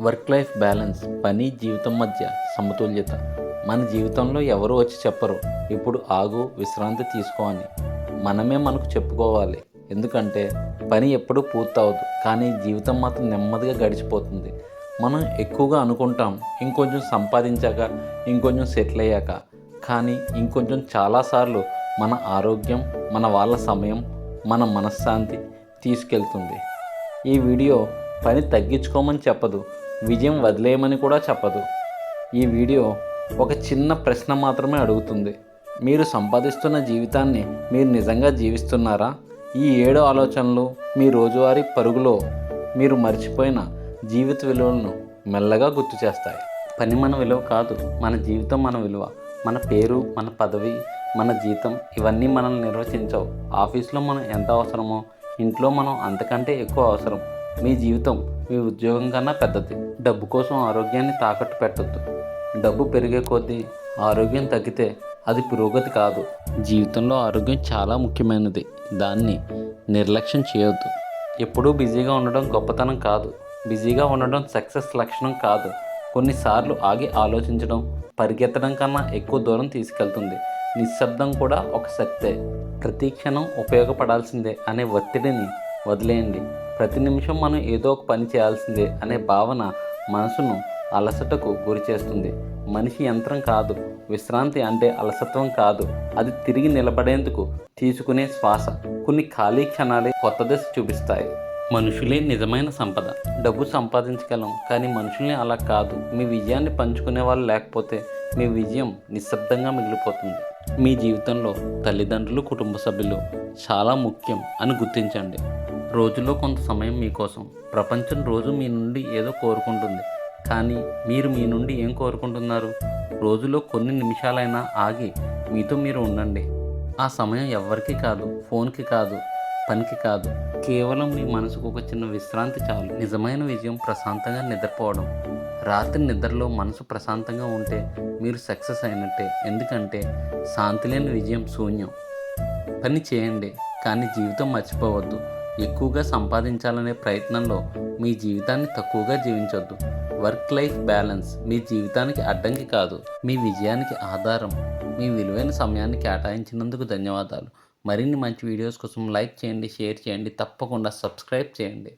Work life balance పని జీవితం మధ్య సమతుల్యత. మన జీవితంలో ఎవరు వచ్చి చెప్పరు ఇప్పుడు ఆగు విశ్రాంతి తీసుకో అని. మనమే మనకు చెప్పుకోవాలి. ఎందుకంటే పని ఎప్పుడూ పూర్తవదు కానీ జీవితం మాత్రం నెమ్మదిగా గడిచిపోతుంది. మనం ఎక్కువగా అనుకుంటాం ఇంకొంచెం సంపాదించాక ఇంకొంచెం సెటిల్ అయ్యాక. కానీ ఇంకొంచెం చాలాసార్లు మన ఆరోగ్యం మన వాళ్ళ సమయం మన మనశ్శాంతి తీసుకెళ్తుంది. ఈ వీడియో పని తగ్గించుకోమని చెప్పదు విజయం వదిలేయమని కూడా చెప్పదు. ఈ వీడియో ఒక చిన్న ప్రశ్న మాత్రమే అడుగుతుంది. మీరు సంపాదిస్తున్న జీవితాన్ని మీరు నిజంగా జీవిస్తున్నారా? ఈ ఏడు ఆలోచనలు మీ రోజువారీ పరుగులో మీరు మర్చిపోయిన జీవిత విలువలను మెల్లగా గుర్తు చేస్తాయి. పని మన విలువ కాదు మన జీవితం మన విలువ. మన పేరు మన పదవి మన జీతం ఇవన్నీ మనల్ని నిర్వచించవు. ఆఫీస్లో మనం ఎంత అవసరమో ఇంట్లో మనం అంతకంటే ఎక్కువ అవసరం. మీ జీవితం మీ ఉద్యోగం కన్నా పెద్దది. డబ్బు కోసం ఆరోగ్యాన్ని తాకట్టు పెట్టద్దు. డబ్బు పెరిగే కొద్దీ ఆరోగ్యం తగ్గితే అది పురోగతి కాదు. జీవితంలో ఆరోగ్యం చాలా ముఖ్యమైనది. దాన్ని నిర్లక్ష్యం చేయొద్దు. ఎప్పుడూ బిజీగా ఉండడం గొప్పతనం కాదు. బిజీగా ఉండడం సక్సెస్ లక్షణం కాదు. కొన్నిసార్లు ఆగి ఆలోచించడం పరిగెత్తడం కన్నా ఎక్కువ దూరం తీసుకెళ్తుంది. నిశ్శబ్దం కూడా ఒక శక్తే. ప్రతి క్షణం ఉపయోగపడాల్సిందే అనే ఒత్తిడిని వదిలేయండి. ప్రతి నిమిషం మనం ఏదో ఒక పని చేయాల్సిందే అనే భావన మనసును అలసటకు గురి చేస్తుంది. మనిషి యంత్రం కాదు. విశ్రాంతి అంటే అలసత్వం కాదు. అది తిరిగి నిలబడేందుకు తీసుకునే శ్వాస కొన్ని ఖాళీ క్షణాలే కొత్త దశ చూపిస్తాయి. మనుషులే నిజమైన సంపద. డబ్బు సంపాదించగలం కానీ మనుషుల్ని అలా కాదు. మీ విజయాన్ని పంచుకునే వాళ్ళు లేకపోతే మీ విజయం నిశ్శబ్దంగా మిగిలిపోతుంది. మీ జీవితంలో తల్లిదండ్రులు కుటుంబ సభ్యులు చాలా ముఖ్యం అని గుర్తించండి. రోజులో కొంత సమయం మీకోసం. ప్రపంచం రోజు మీ నుండి ఏదో కోరుకుంటుంది. కానీ మీరు మీ నుండి ఏం కోరుకుంటున్నారు? రోజులో కొన్ని నిమిషాలైనా ఆగి మీతో మీరు ఉండండి. ఆ సమయం ఎవ్వరికి కాదు ఫోన్కి కాదు పనికి కాదు. కేవలం మీ మనసుకు ఒక చిన్న విశ్రాంతి చాలు. నిజమైన విజయం ప్రశాంతంగా నిద్రపోవడం. రాత్రి నిద్రలో మనసు ప్రశాంతంగా ఉంటే మీరు సక్సెస్ అయినట్టే. ఎందుకంటే శాంతి లేని విజయం శూన్యం. పని చేయండి కానీ జీవితం మర్చిపోవద్దు. ఎక్కువగా సంపాదించాలనే ప్రయత్నంలో మీ జీవితాన్ని తక్కువగా జీవించొద్దు. వర్క్ లైఫ్ బ్యాలెన్స్ మీ జీవితానికి అడ్డంకి కాదు. మీ విజయానికి ఆధారం. మీ విలువైన సమయాన్ని కేటాయించినందుకు ధన్యవాదాలు. మరిన్ని మంచి వీడియోస్ కోసం లైక్ చేయండి షేర్ చేయండి తప్పకుండా సబ్స్క్రైబ్ చేయండి.